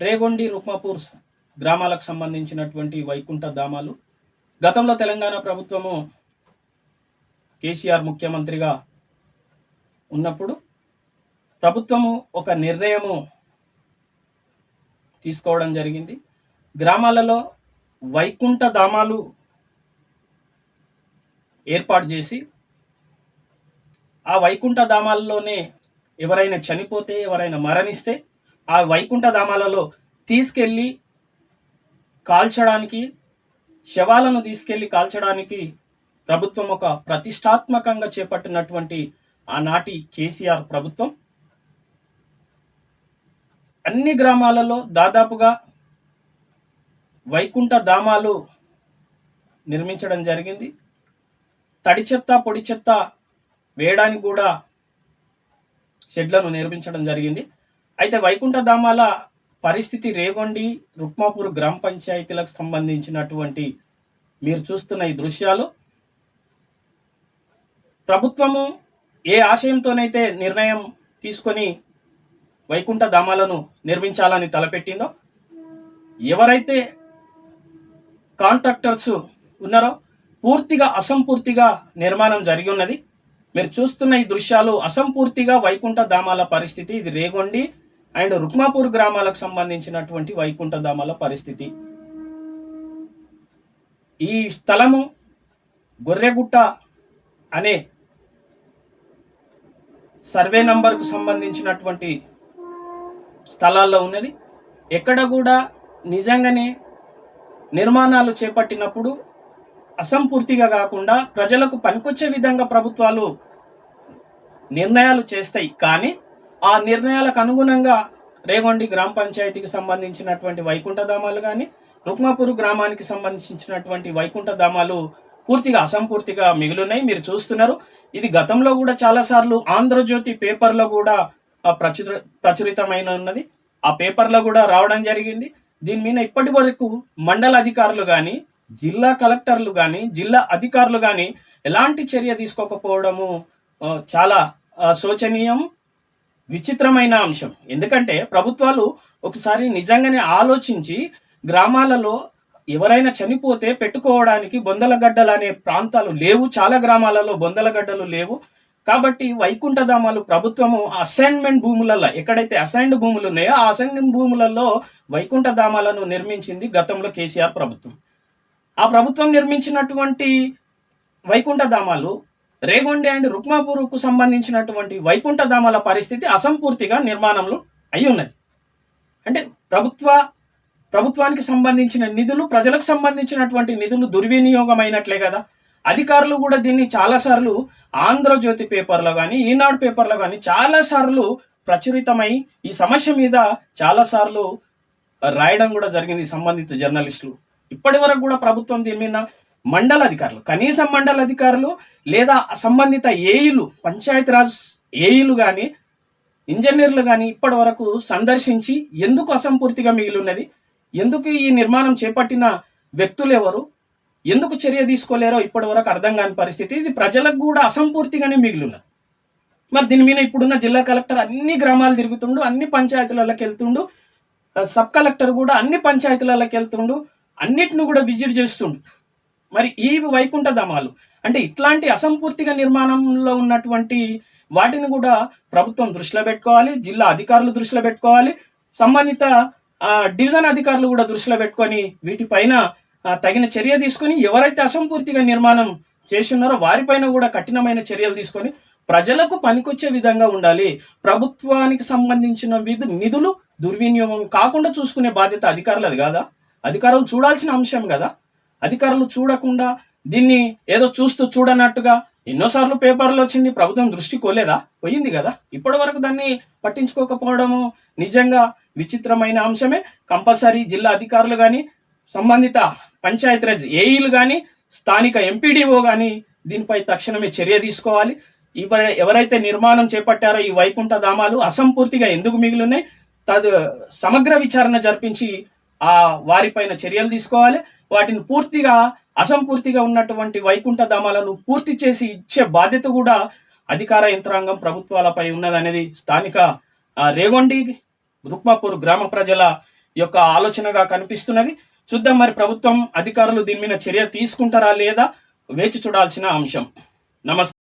రేగొండి రుక్మాపూర్ గ్రామాలకు సంబంధించినటువంటి వైకుంఠ ధామాలు. గతంలో తెలంగాణ ప్రభుత్వము కేసీఆర్ ముఖ్యమంత్రిగా ఉన్నప్పుడు ప్రభుత్వము ఒక నిర్ణయము తీసుకోవడం జరిగింది. గ్రామాలలో వైకుంఠ ధామాలు ఏర్పాటు చేసి ఆ వైకుంఠ ధామాల్లోనే ఎవరైనా చనిపోతే ఎవరైనా మరణిస్తే ఆ వైకుంఠ ధామాలలో తీసుకెళ్ళి కాల్చడానికి శవాలను తీసుకెళ్ళి కాల్చడానికి ప్రభుత్వం ఒక ప్రతిష్టాత్మకంగా చేపట్టినటువంటి ఆనాటి కేసీఆర్ ప్రభుత్వం. అన్ని గ్రామాలలో దాదాపుగా వైకుంఠ ధామాలు నిర్మించడం జరిగింది. తడి చెత్త పొడి చెత్త వేయడానికి కూడా షెడ్లను నిర్మించడం జరిగింది. అయితే వైకుంఠ ధామాల పరిస్థితి రేగొండి రుక్మాపూర్ గ్రామ పంచాయతీలకు సంబంధించినటువంటి మీరు చూస్తున్న ఈ దృశ్యాలు. ప్రభుత్వము ఏ ఆశయంతోనైతే నిర్ణయం తీసుకొని వైకుంఠ ధామాలను నిర్మించాలని తలపెట్టిందో ఎవరైతే కాంట్రాక్టర్స్ ఉన్నారో పూర్తిగా అసంపూర్తిగా నిర్మాణం జరిగి ఉన్నది. మీరు చూస్తున్న ఈ దృశ్యాలు అసంపూర్తిగా వైకుంఠ ధామాల పరిస్థితి ఇది రేగొండి అండ్ రుక్మాపూర్ గ్రామాలకు సంబంధించినటువంటి వైకుంఠధామాల పరిస్థితి. ఈ స్థలము గొర్రెగుట్ట అనే సర్వే నంబర్కు సంబంధించినటువంటి స్థలాల్లో ఉన్నది. ఎక్కడ కూడా నిజంగానే నిర్మాణాలు చేపట్టినప్పుడు అసంపూర్తిగా కాకుండా ప్రజలకు పనికొచ్చే విధంగా ప్రభుత్వాలు నిర్ణయాలు చేస్తాయి. కానీ ఆ నిర్ణయాలకు అనుగుణంగా రేగొండి గ్రామ పంచాయతీకి సంబంధించినటువంటి వైకుంఠ ధామాలు కానీ రుక్మాపూర్ గ్రామానికి సంబంధించినటువంటి వైకుంఠ ధామాలు పూర్తిగా అసంపూర్తిగా మిగులున్నాయి. మీరు చూస్తున్నారు. ఇది గతంలో కూడా చాలాసార్లు ఆంధ్రజ్యోతి పేపర్లో కూడా ప్రచుర ప్రచురితమైన ఉన్నది. ఆ పేపర్లో కూడా రావడం జరిగింది. దీని మీద ఇప్పటి వరకు మండల అధికారులు కానీ జిల్లా కలెక్టర్లు కానీ జిల్లా అధికారులు కానీ ఎలాంటి చర్య తీసుకోకపోవడము చాలా శోచనీయం. విచిత్రమైన అంశం. ఎందుకంటే ప్రభుత్వాలు ఒకసారి నిజంగానే ఆలోచించి గ్రామాలలో ఎవరైనా చనిపోతే పెట్టుకోవడానికి బొందలగడ్డలు అనే ప్రాంతాలు లేవు. చాలా గ్రామాలలో బొందలగడ్డలు లేవు. కాబట్టి వైకుంఠధామాలు ప్రభుత్వము అసైన్మెంట్ భూములలో ఎక్కడైతే అసైన్డ్ భూములు ఉన్నాయో ఆ అసైన్మెంట్ భూములలో వైకుంఠధామాలను నిర్మించింది గతంలో కేసీఆర్ ప్రభుత్వం. ఆ ప్రభుత్వం నిర్మించినటువంటి వైకుంఠ ధామాలు రేగొండె అండ్ రుక్మాపూర్కు సంబంధించినటువంటి వైకుంఠధామల పరిస్థితి అసంపూర్తిగా నిర్మాణంలో అయి ఉన్నది. అంటే ప్రభుత్వ ప్రభుత్వానికి సంబంధించిన నిధులు ప్రజలకు సంబంధించినటువంటి నిధులు దుర్వినియోగమైనట్లే కదా. అధికారులు కూడా దీన్ని చాలాసార్లు ఆంధ్రజ్యోతి పేపర్లో కానీ ఈనాడు పేపర్లో కానీ చాలాసార్లు ప్రచురితమై ఈ సమస్య మీద చాలాసార్లు రాయడం కూడా జరిగింది సంబంధిత జర్నలిస్టులు. ఇప్పటి వరకు కూడా ప్రభుత్వం దీని మీద మండల అధికారులు కనీసం మండల అధికారులు లేదా సంబంధిత ఏఈలు పంచాయతీరాజ్ ఏఈలు కానీ ఇంజనీర్లు కానీ ఇప్పటి వరకు సందర్శించి ఎందుకు అసంపూర్తిగా మిగిలినది ఎందుకు ఈ నిర్మాణం చేపట్టిన వ్యక్తులు ఎవరు? ఎందుకు చర్య తీసుకోలేరో ఇప్పటి వరకు అర్థం కాని పరిస్థితి. ఇది ప్రజలకు కూడా అసంపూర్తిగానే మిగిలి ఉన్నది. మరి దీని మీద ఇప్పుడున్న జిల్లా కలెక్టర్ అన్ని గ్రామాలు తిరుగుతుండు అన్ని పంచాయతీలలోకి వెళ్తుండు సబ్ కలెక్టర్ కూడా అన్ని పంచాయతీలలోకి వెళ్తుండు అన్నిటిని కూడా విజిట్ చేస్తుండు. మరి ఈ వైకుంఠ ధామాలు. అంటే ఇట్లాంటి అసంపూర్తిగా నిర్మాణంలో ఉన్నటువంటి వాటిని కూడా ప్రభుత్వం దృష్టిలో పెట్టుకోవాలి జిల్లా అధికారులు దృష్టిలో పెట్టుకోవాలి సంబంధిత డివిజన్ అధికారులు కూడా దృష్టిలో పెట్టుకొని వీటిపైన తగిన చర్య తీసుకొని ఎవరైతే అసంపూర్తిగా నిర్మాణం చేస్తున్నారో వారిపైన కూడా కఠినమైన చర్యలు తీసుకొని ప్రజలకు పనికొచ్చే విధంగా ఉండాలి. ప్రభుత్వానికి సంబంధించిన విధు నిధులు దుర్వినియోగం కాకుండా చూసుకునే బాధ్యత అధికారులది కాదా? అధికారులు చూడాల్సిన అంశం కదా? అధికారులు చూడకుండా దీన్ని ఏదో చూస్తూ చూడనట్టుగా ఎన్నోసార్లు పేపర్లో వచ్చింది. ప్రభుత్వం దృష్టి కోలేదా? పోయింది కదా. ఇప్పటి వరకు దాన్ని పట్టించుకోకపోవడము నిజంగా విచిత్రమైన అంశమే. కంపల్సరీ జిల్లా అధికారులు కానీ సంబంధిత పంచాయతీరాజ్ ఏఈలు కానీ స్థానిక ఎంపీడీఓ కానీ దీనిపై తక్షణమే చర్య తీసుకోవాలి. ఇవ ఎవరైతే నిర్మాణం చేపట్టారో ఈ వైకుంఠ ధామాలు అసంపూర్తిగా ఎందుకు మిగిలినాయి తదు సమగ్ర విచారణ జరిపించి ఆ వారిపైన చర్యలు తీసుకోవాలి. వాటిని పూర్తిగా అసంపూర్తిగా ఉన్నటువంటి వైకుంఠ ధామాలను పూర్తి చేసి ఇచ్చే బాధ్యత కూడా అధికార యంత్రాంగం ప్రభుత్వాలపై ఉన్నదనేది స్థానిక రేగొండి రుక్మాపూర్ గ్రామ ప్రజల యొక్క ఆలోచనగా కనిపిస్తున్నది. చూద్దాం మరి ప్రభుత్వం అధికారులు దీని మీద చర్య తీసుకుంటారా లేదా వేచి చూడాల్సిన అంశం. నమస్తే.